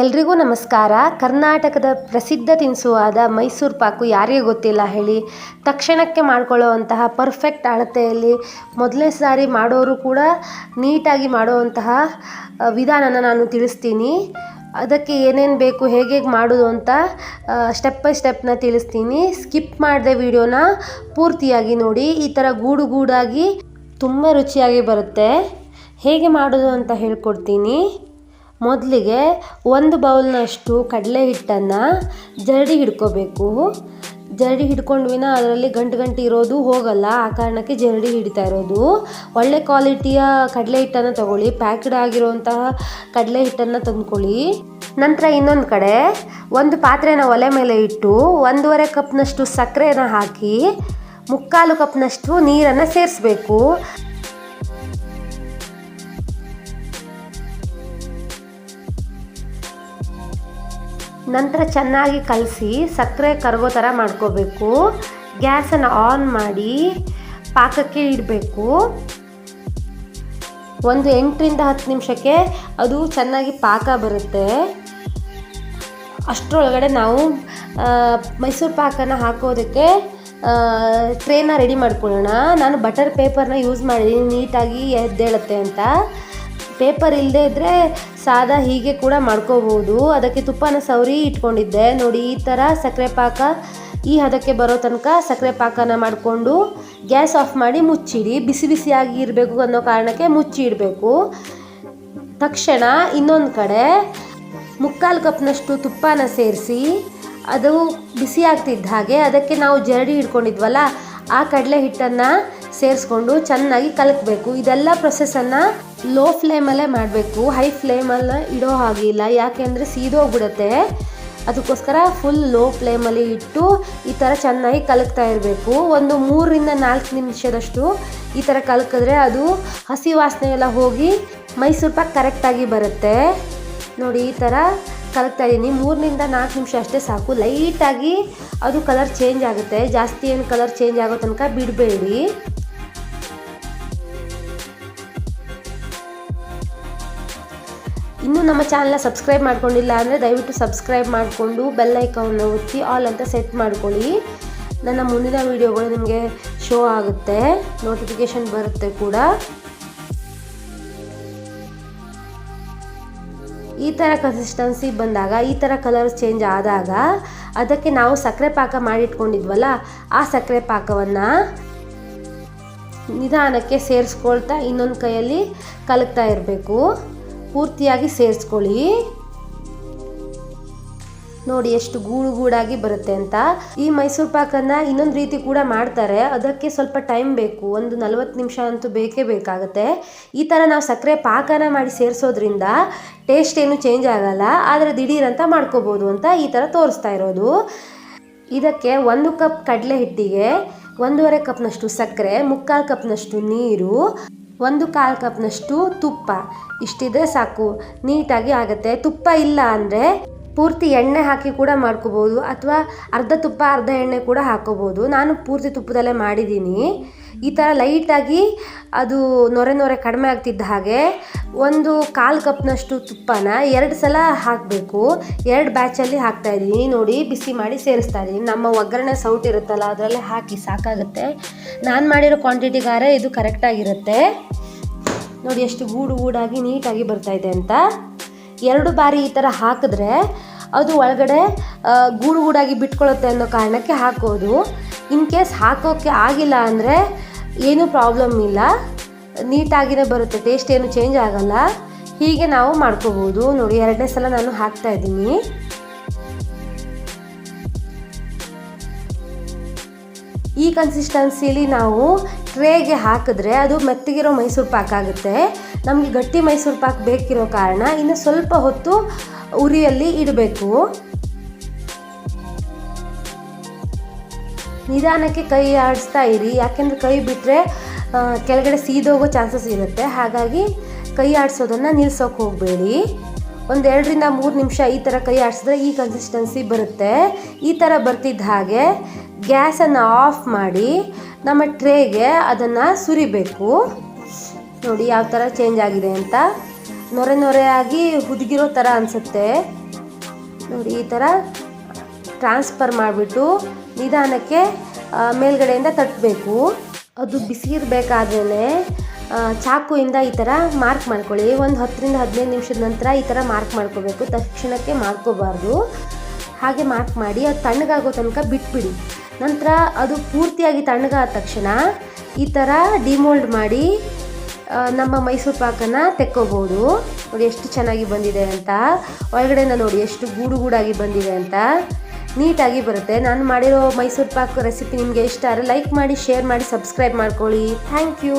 ಎಲ್ರಿಗೂ ನಮಸ್ಕಾರ. ಕರ್ನಾಟಕದ ಪ್ರಸಿದ್ಧ ತಿನಿಸುವಾದ ಮೈಸೂರು ಪಾಕು ಯಾರಿಗೆ ಗೊತ್ತಿಲ್ಲ ಹೇಳಿ. ತಕ್ಷಣಕ್ಕೆ ಮಾಡ್ಕೊಳ್ಳುವಂತಹ ಪರ್ಫೆಕ್ಟ್ ಅಳತೆಯಲ್ಲಿ ಮೊದಲನೇ ಸಾರಿ ಮಾಡೋರು ಕೂಡ ನೀಟಾಗಿ ಮಾಡುವಂತಹ ವಿಧಾನನ ನಾನು ತಿಳಿಸ್ತೀನಿ. ಅದಕ್ಕೆ ಏನೇನು ಬೇಕು, ಹೇಗೆ ಹೇಗೆ ಮಾಡೋದು ಅಂತ ಸ್ಟೆಪ್ ಬೈ ಸ್ಟೆಪ್ನ ತಿಳಿಸ್ತೀನಿ. ಸ್ಕಿಪ್ ಮಾಡಿದೆ ವಿಡಿಯೋನ ಪೂರ್ತಿಯಾಗಿ ನೋಡಿ. ಈ ಥರ ಗೂಡು ಗೂಡಾಗಿ ತುಂಬ ರುಚಿಯಾಗಿ ಬರುತ್ತೆ. ಹೇಗೆ ಮಾಡೋದು ಅಂತ ಹೇಳ್ಕೊಡ್ತೀನಿ. ಮೊದಲಿಗೆ ಒಂದು ಬೌಲ್ನಷ್ಟು ಕಡಲೆ ಹಿಟ್ಟನ್ನು ಜರಡಿ ಹಿಡ್ಕೋಬೇಕು. ಜರಡಿ ಹಿಡ್ಕೊಂಡು ವಿನ ಅದರಲ್ಲಿ ಗಂಟು ಗಂಟು ಇರೋದು ಹೋಗಲ್ಲ, ಆ ಕಾರಣಕ್ಕೆ ಜರಡಿ ಹಿಡಿತಾ ಇರೋದು. ಒಳ್ಳೆ ಕ್ವಾಲಿಟಿಯ ಕಡಲೆ ಹಿಟ್ಟನ್ನು ತಗೊಳ್ಳಿ, ಪ್ಯಾಕ್ಡ್ ಆಗಿರುವಂತಹ ಕಡಲೆ ಹಿಟ್ಟನ್ನು ತಂದ್ಕೊಳ್ಳಿ. ನಂತರ ಇನ್ನೊಂದು ಕಡೆ ಒಂದು ಪಾತ್ರೆನ ಒಲೆ ಮೇಲೆ ಇಟ್ಟು ಒಂದೂವರೆ ಕಪ್ನಷ್ಟು ಸಕ್ಕರೆನ ಹಾಕಿ, ಮುಕ್ಕಾಲು ಕಪ್ನಷ್ಟು ನೀರನ್ನು ಸೇರಿಸ್ಬೇಕು. ನಂತರ ಚೆನ್ನಾಗಿ ಕಲಸಿ ಸಕ್ಕರೆ ಕರಗೋ ಥರ ಮಾಡ್ಕೋಬೇಕು. ಗ್ಯಾಸನ್ನು ಆನ್ ಮಾಡಿ ಪಾಕಕ್ಕೆ ಇಡಬೇಕು. ಒಂದು ಎಂಟರಿಂದ ಹತ್ತು ನಿಮಿಷಕ್ಕೆ ಅದು ಚೆನ್ನಾಗಿ ಪಾಕ ಬರುತ್ತೆ. ಅಷ್ಟರೊಳಗಡೆ ನಾವು ಮೈಸೂರು ಪಾಕನ ಹಾಕೋದಕ್ಕೆ ಟ್ರೇನ ರೆಡಿ ಮಾಡ್ಕೊಳ್ಳೋಣ. ನಾನು ಬಟರ್ ಪೇಪರ್ನ ಯೂಸ್ ಮಾಡಿದ್ದೀನಿ ನೀಟಾಗಿ ಎದ್ದೇಳುತ್ತೆ ಅಂತ. ಪೇಪರ್ ಇಲ್ಲದೆ ಇದ್ದರೆ ಸಾದಾ ಹೀಗೆ ಕೂಡ ಮಾಡ್ಕೋಬಹುದು. ಅದಕ್ಕೆ ತುಪ್ಪನ ಸವರಿ ಇಟ್ಕೊಂಡಿದ್ದೆ. ನೋಡಿ, ಈ ಥರ ಸಕ್ಕರೆ ಪಾಕ, ಈ ಹದಕ್ಕೆ ಬರೋ ತನಕ ಸಕ್ಕರೆ ಪಾಕನ ಮಾಡಿಕೊಂಡು ಗ್ಯಾಸ್ ಆಫ್ ಮಾಡಿ ಮುಚ್ಚಿಡಿ. ಬಿಸಿ ಬಿಸಿಯಾಗಿ ಇರಬೇಕು ಅನ್ನೋ ಕಾರಣಕ್ಕೆ ಮುಚ್ಚಿ ಇಡಬೇಕು. ತಕ್ಷಣ ಇನ್ನೊಂದು ಕಡೆ ಮುಕ್ಕಾಲು ಕಪ್ನಷ್ಟು ತುಪ್ಪನ ಸೇರಿಸಿ, ಅದು ಬಿಸಿ ಆಗ್ತಿದ್ದ ಹಾಗೆ ಅದಕ್ಕೆ ನಾವು ಜರಡಿ ಹಿಡ್ಕೊಂಡಿದ್ವಲ್ಲ, ಆ ಕಡಲೆ ಹಿಟ್ಟನ್ನು ಸೇರಿಸ್ಕೊಂಡು ಚೆನ್ನಾಗಿ ಕಲಕಬೇಕು. ಇದೆಲ್ಲ ಪ್ರೊಸೆಸನ್ನು ಲೋ ಫ್ಲೇಮಲ್ಲೇ ಮಾಡಬೇಕು. ಹೈ ಫ್ಲೇಮಲ್ಲಿ ಇಡೋ ಹಾಗಿಲ್ಲ. ಯಾಕೆಂದರೆ ಸೀದೋಗ್ಬಿಡುತ್ತೆ. ಅದಕ್ಕೋಸ್ಕರ ಫುಲ್ ಲೋ ಫ್ಲೇಮಲ್ಲಿ ಇಟ್ಟು ಈ ಥರ ಚೆನ್ನಾಗಿ ಕಲಕ್ತಾ ಇರಬೇಕು. ಒಂದು ಮೂರರಿಂದ ನಾಲ್ಕು ನಿಮಿಷದಷ್ಟು ಈ ಥರ ಕಲಕಿದ್ರೆ ಅದು ಹಸಿ ವಾಸನೆ ಎಲ್ಲ ಹೋಗಿ ಮೈಸೂರು ಪಾಕ್ ಕರೆಕ್ಟಾಗಿ ಬರುತ್ತೆ. ನೋಡಿ, ಈ ಥರ ಕಲಕ್ತಾ ಇದ್ದೀನಿ ಮೂರರಿಂದ ನಾಲ್ಕು ನಿಮಿಷ ಅಷ್ಟೇ ಸಾಕು. ಲೈಟಾಗಿ ಅದು ಕಲರ್ ಚೇಂಜ್ ಆಗುತ್ತೆ. ಜಾಸ್ತಿ ಏನು ಕಲರ್ ಚೇಂಜ್ ಆಗೋ ತನಕ ಬಿಡಬೇಡಿ. ಇನ್ನೂ ನಮ್ಮ ಚಾನಲ್ನ ಸಬ್ಸ್ಕ್ರೈಬ್ ಮಾಡ್ಕೊಂಡಿಲ್ಲ ಅಂದರೆ ದಯವಿಟ್ಟು ಸಬ್ಸ್ಕ್ರೈಬ್ ಮಾಡಿಕೊಂಡು ಬೆಲ್ ಐಕಾನ್ನ ಒತ್ತಿ, ಆಲ್ ಅಂತ ಸೆಟ್ ಮಾಡ್ಕೊಳ್ಳಿ. ನನ್ನ ಮುಂದಿನ ವೀಡಿಯೋಗಳು ನಿಮಗೆ ಶೋ ಆಗುತ್ತೆ. ನೋಟಿಫಿಕೇಷನ್ ಬರುತ್ತೆ ಕೂಡ. ಈ ಥರ ಕನ್ಸಿಸ್ಟೆನ್ಸಿ ಬಂದಾಗ, ಈ ಥರ ಕಲರ್ ಚೇಂಜ್ ಆದಾಗ, ಅದಕ್ಕೆ ನಾವು ಸಕ್ಕರೆ ಪಾಕ ಮಾಡಿಟ್ಕೊಂಡಿದ್ವಲ್ಲ, ಆ ಸಕ್ಕರೆ ಪಾಕವನ್ನು ನಿಧಾನಕ್ಕೆ ಸೇರಿಸ್ಕೊಳ್ತಾ ಇನ್ನೊಂದು ಕೈಯಲ್ಲಿ ಕಲಕ್ತಾ ಇರಬೇಕು. ಪೂರ್ತಿಯಾಗಿ ಸೇರಿಸ್ಕೊಳ್ಳಿ. ನೋಡಿ ಎಷ್ಟು ಗೂಡು ಗೂಡಾಗಿ ಬರುತ್ತೆ ಅಂತ. ಈ ಮೈಸೂರು ಪಾಕನ್ನ ಇನ್ನೊಂದು ರೀತಿ ಕೂಡ ಮಾಡ್ತಾರೆ. ಅದಕ್ಕೆ ಸ್ವಲ್ಪ ಟೈಮ್ ಬೇಕು. ಒಂದು ನಲವತ್ತು ನಿಮಿಷ ಅಂತೂ ಬೇಕೇ ಬೇಕಾಗುತ್ತೆ. ಈ ಥರ ನಾವು ಸಕ್ಕರೆ ಪಾಕನ ಮಾಡಿ ಸೇರಿಸೋದ್ರಿಂದ ಟೇಸ್ಟ್ ಏನು ಚೇಂಜ್ ಆಗಲ್ಲ. ಆದರೆ ದಿಢೀರಂತ ಮಾಡ್ಕೋಬೋದು ಅಂತ ಈ ಥರ ತೋರಿಸ್ತಾ ಇರೋದು. ಇದಕ್ಕೆ ಒಂದು ಕಪ್ ಕಡಲೆ ಹಿಟ್ಟಿಗೆ ಒಂದೂವರೆ ಕಪ್ನಷ್ಟು ಸಕ್ಕರೆ ಮುಕ್ಕಾಲು ಕಪ್ನಷ್ಟು ನೀರು ಒಂದು ಕಾಲು ಕಪ್ನಷ್ಟು ತುಪ್ಪ. ಇಷ್ಟಿದ್ರೆ ಸಾಕು. ನೀಟಾಗಿ ಆಗುತ್ತೆ. ತುಪ್ಪ ಇಲ್ಲ ಅಂದರೆ ಪೂರ್ತಿ ಎಣ್ಣೆ ಹಾಕಿ ಕೂಡ ಮಾಡ್ಕೋಬೋದು. ಅಥವಾ ಅರ್ಧ ತುಪ್ಪ, ಅರ್ಧ ಎಣ್ಣೆ ಕೂಡ ಹಾಕೋಬೋದು. ನಾನು ಪೂರ್ತಿ ತುಪ್ಪದಲ್ಲೇ ಮಾಡಿದ್ದೀನಿ. ಈ ಥರ ಲೈಟಾಗಿ ಅದು ನೊರೆ ನೊರೆ ಕಡಿಮೆ ಆಗ್ತಿದ್ದ ಹಾಗೆ ಒಂದು ಕಾಲು ಕಪ್ನಷ್ಟು ತುಪ್ಪನ ಎರಡು ಸಲ ಹಾಕಬೇಕು. ಎರಡು ಬ್ಯಾಚಲ್ಲಿ ಹಾಕ್ತಾ ಇದ್ದೀನಿ. ನೋಡಿ, ಬಿಸಿ ಮಾಡಿ ಸೇರಿಸ್ತಾ ಇದ್ದೀನಿ. ನಮ್ಮ ಒಗ್ಗರಣೆ ಸೌಟ್ ಇರುತ್ತಲ್ಲ, ಅದರಲ್ಲೇ ಹಾಕಿ ಸಾಕಾಗುತ್ತೆ. ನಾನು ಮಾಡಿರೋ ಕ್ವಾಂಟಿಟಿಗಾರೆ ಇದು ಕರೆಕ್ಟಾಗಿರುತ್ತೆ ನೋಡಿ, ಎಷ್ಟು ಗೂಡು ಗೂಡಾಗಿ ನೀಟಾಗಿ ಬರ್ತಾ ಇದೆ ಅಂತ. ಎರಡು ಬಾರಿ ಈ ಥರ ಹಾಕಿದ್ರೆ ಅದು ಒಳಗಡೆ ಗೂಡು ಗೂಡಾಗಿ ಬಿಟ್ಕೊಳ್ಳುತ್ತೆ ಅನ್ನೋ ಕಾರಣಕ್ಕೆ ಹಾಕೋದು. ಇನ್ ಕೇಸ್ ಹಾಕೋಕ್ಕೆ ಆಗಿಲ್ಲ ಅಂದರೆ ಏನೂ ಪ್ರಾಬ್ಲಮ್ ಇಲ್ಲ. ನೀಟಾಗಿನೇ ಬರುತ್ತೆ ಟೇಸ್ಟ್ ಏನು ಚೇಂಜ್ ಆಗಲ್ಲ. ಹೀಗೆ ನಾವು ಮಾಡ್ಕೋಬೋದು. ನೋಡಿ, ಎರಡನೇ ಸಲ ನಾನು ಹಾಕ್ತಾ ಇದ್ದೀನಿ. ಈ ಕನ್ಸಿಸ್ಟೆನ್ಸಿಲಿ ನಾವು ಟ್ರೇಗೆ ಹಾಕಿದ್ರೆ ಅದು ಮೆತ್ತಗಿರೋ ಮೈಸೂರು ಪಾಕ್ ಆಗುತ್ತೆ. ನಮಗೆ ಗಟ್ಟಿ ಮೈಸೂರು ಪಾಕ್ ಬೇಕಿರೋ ಕಾರಣ ಇನ್ನು ಸ್ವಲ್ಪ ಹೊತ್ತು ಉರಿಯಲ್ಲಿ ಇಡಬೇಕು. ನಿಧಾನಕ್ಕೆ ಕೈ ಆಡಿಸ್ತಾ ಇರಿ. ಯಾಕೆಂದರೆ ಕೈ ಬಿಟ್ಟರೆ ಕೆಳಗಡೆ ಸೀದೋಗೋ ಚಾನ್ಸಸ್ ಇರುತ್ತೆ. ಹಾಗಾಗಿ ಕೈ ಆಡಿಸೋದನ್ನು ನಿಲ್ಸೋಕೆ ಹೋಗಬೇಡಿ. ಒಂದು ಎರಡರಿಂದ ಮೂರು ನಿಮಿಷ ಈ ಥರ ಕೈ ಆಡಿಸಿದ್ರೆ ಈ ಕನ್ಸಿಸ್ಟೆನ್ಸಿ ಬರುತ್ತೆ. ಈ ಥರ ಬರ್ತಿದ್ದ ಹಾಗೆ ಗ್ಯಾಸನ್ನು ಆಫ್ ಮಾಡಿ ನಮ್ಮ ಟ್ರೇಗೆ ಅದನ್ನು ಸುರಿಬೇಕು. ನೋಡಿ ಯಾವ ಥರ ಚೇಂಜ್ ಆಗಿದೆ ಅಂತ. ನೊರೆ ನೊರೆಯಾಗಿ ಹುದುಗಿರೋ ಥರ ಅನಿಸುತ್ತೆ. ನೋಡಿ ಈ ಥರ ಟ್ರಾನ್ಸ್ಫರ್ ಮಾಡಿಬಿಟ್ಟು ನಿಧಾನಕ್ಕೆ ಮೇಲ್ಗಡೆಯಿಂದ ತಟ್ಟಬೇಕು ಅದು ಬಿಸಿ ಇರಬೇಕಾದ್ರೇ ಚಾಕುಯಿಂದ ಈ ಥರ ಮಾರ್ಕ್ ಮಾಡ್ಕೊಳ್ಳಿ. ಒಂದು ಹತ್ತರಿಂದ ಹದಿನೈದು ನಿಮಿಷದ ನಂತರ ಈ ಥರ ಮಾರ್ಕ್ ಮಾಡ್ಕೋಬೇಕು. ತಕ್ಷಣಕ್ಕೆ ಮಾಡ್ಕೋಬಾರ್ದು. ಹಾಗೆ ಮಾರ್ಕ್ ಮಾಡಿ, ಅದು ತಣ್ಣಗಾಗೋ ತನಕ ಬಿಟ್ಬಿಡಿ. ನಂತರ ಅದು ಪೂರ್ತಿಯಾಗಿ ತಣ್ಣಗಾದ ತಕ್ಷಣ ಈ ಥರ ಡಿಮೋಲ್ಡ್ ಮಾಡಿ ನಮ್ಮ ಮೈಸೂರು ಪಾಕನ್ನು ತೆಕ್ಕೋಬೋದು. ನೋಡಿ, ಎಷ್ಟು ಚೆನ್ನಾಗಿ ಬಂದಿದೆ ಅಂತ. ಒಳಗಡೆನ ನೋಡಿ, ಎಷ್ಟು ಗೂಡು ಗೂಡಾಗಿ ಬಂದಿದೆ ಅಂತ. ನೀಟಾಗಿ ಬರುತ್ತೆ. ನಾನು ಮಾಡಿರೋ ಮೈಸೂರು ಪಾಕ್ ರೆಸಿಪಿ ನಿಮಗೆ ಇಷ್ಟ ಆದರೆ ಲೈಕ್ ಮಾಡಿ ಶೇರ್ ಮಾಡಿ ಸಬ್ಸ್ಕ್ರೈಬ್ ಮಾಡ್ಕೊಳ್ಳಿ. Thank you